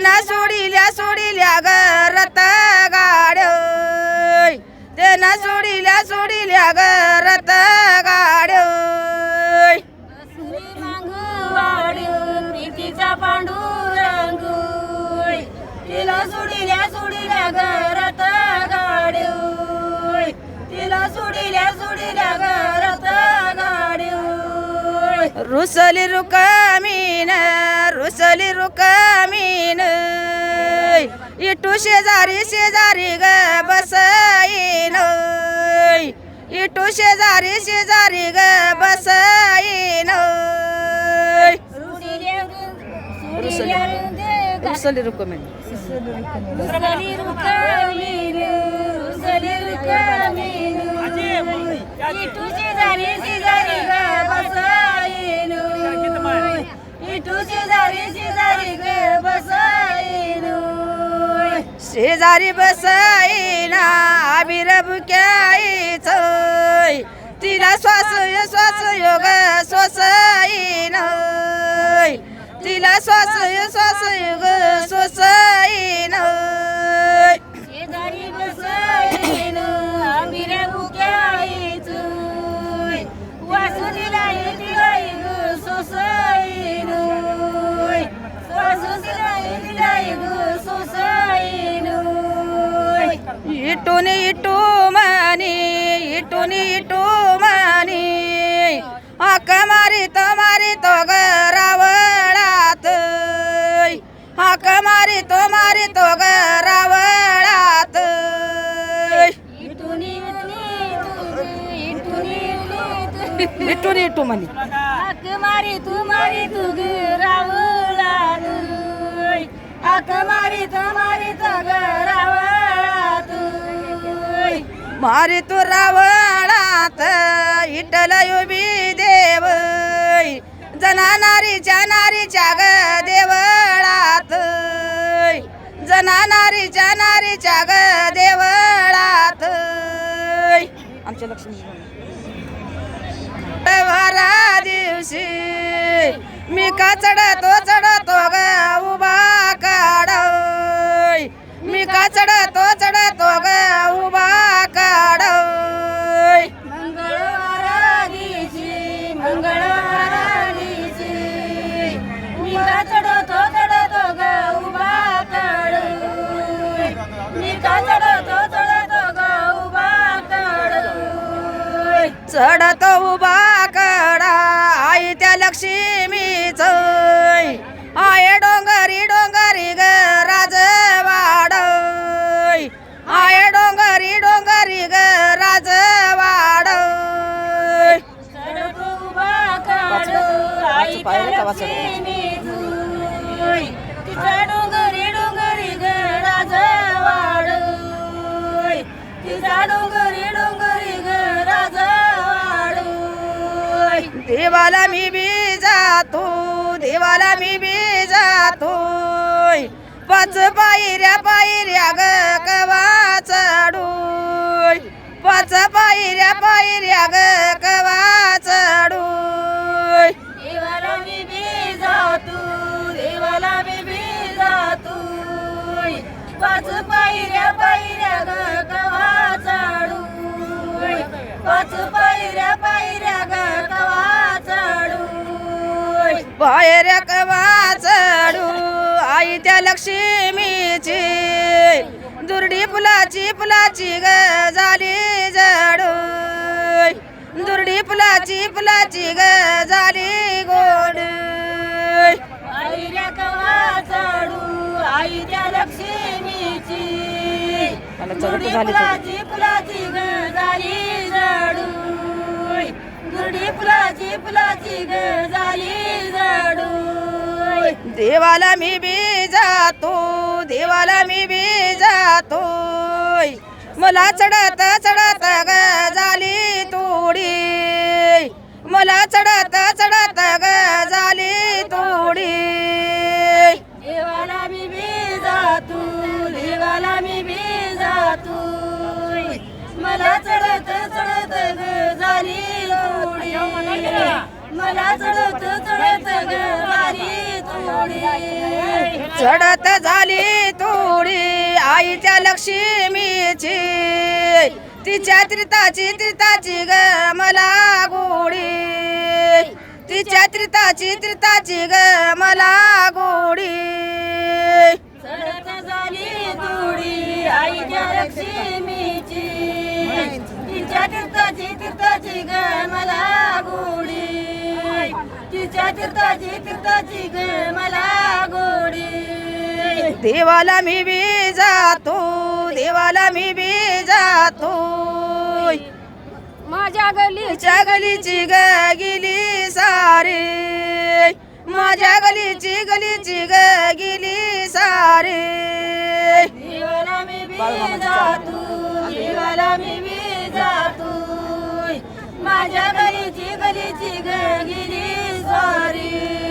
तेना सोडिल्या सोडिल्या ग रत गाड्य तेना सोडिल्या रुसली रुकामीन रुसली रुकामीन इटू शेजारी शेजारी ग बसाईन इटू शेजारी शेजारी ग बसाईन रुसली रुकामीन रुसली रुकामीन रुसली रुकामीन इटू शेजारी शेजारी ग शेजारी शेजारी ग बसाईन शेजारी बसाईना आबिर बुक्याईच तिला श्वास श्वास योग सोसाईन तिला श्वास श्वास योग सोसाईन शेजारी इटून इटू मानी हाक मारित मारित गरावळात हाक मारितो मारितो गरावळात इटुनी इटुनी तुझी इटुनी इटुनी तुझी इटून इटू म्हणे. हाक मारी तू मारी तू रावळात. मारी तू रावणात इटल युबी देव जना नारीच्या नारीच्या ग देवळात. जना नारीच्या नारीच्या ग देवळात. आमच्या लक्ष्मी. वारा दिवशी मी का चढतो चढतो ग उभा लक्ष्मीच आय डोंगरी डोंगरी ग राजवाड आय डोंगरी डोंगरी ग राजवाड चढतो उभा काढ वाचलं- आई पाहिलं का वाचलं? डोंगरी डोंगरी ग राजवाड तिचा डोंगरी डोंगरी ग राजवाड देवाला मी बी जातो देवाला मी बी जातो पाच पायऱ्या पायऱ्या ग कवा चढू पाच पायऱ्या पायऱ्या ग कवा चढू देवाला मी बी जातो देवाला मी बी जातो पाच पायऱ्या पायऱ्या ग कवा चाडू पाच पायऱ्या पायऱ्या पायऱ्या कवा चढू आई त्या लक्ष्मीची. दुर्डी फुलाची फुलाची ग झाली जडू दुर्डी फुलाची फुलाची ग झाली गोड. पायऱ्या कवा चाडू आई त्या लक्ष्मीची. दुर्डी फुलाची फुलाची ग झाली झाडू. दुर्डी फुलाची फुलाची ग झाली झाडू. देवाला मी बी जातो देवाला मी बी जातो मला चढत चढत ग झाली तोडी. मला चढत झाली थोडी तुडी. चढत झाली तोडी आईच्या लक्ष्मीची. तिच्या त्रिताची त्रिताची ग मला गोडी. तिच्या त्रिताची त्रिताची ग मला गोडी. चढत झाली तुडी आईच्या लक्ष्मीची. तिच्या तीर्थाची तीर्थाची ग मला तीर्थाची तीर्थाची ग मला गोडी. देवाला मी बी जातो देवाला मी बी जातो. माझ्या गली तिच्या गलीची ग गेली सारी. माझ्या गलीची गलीची ग गेली सारी. देवाला मी बी जातो देवाला मी बी जातो. माझ्या गलीची गलीची ग गेली you.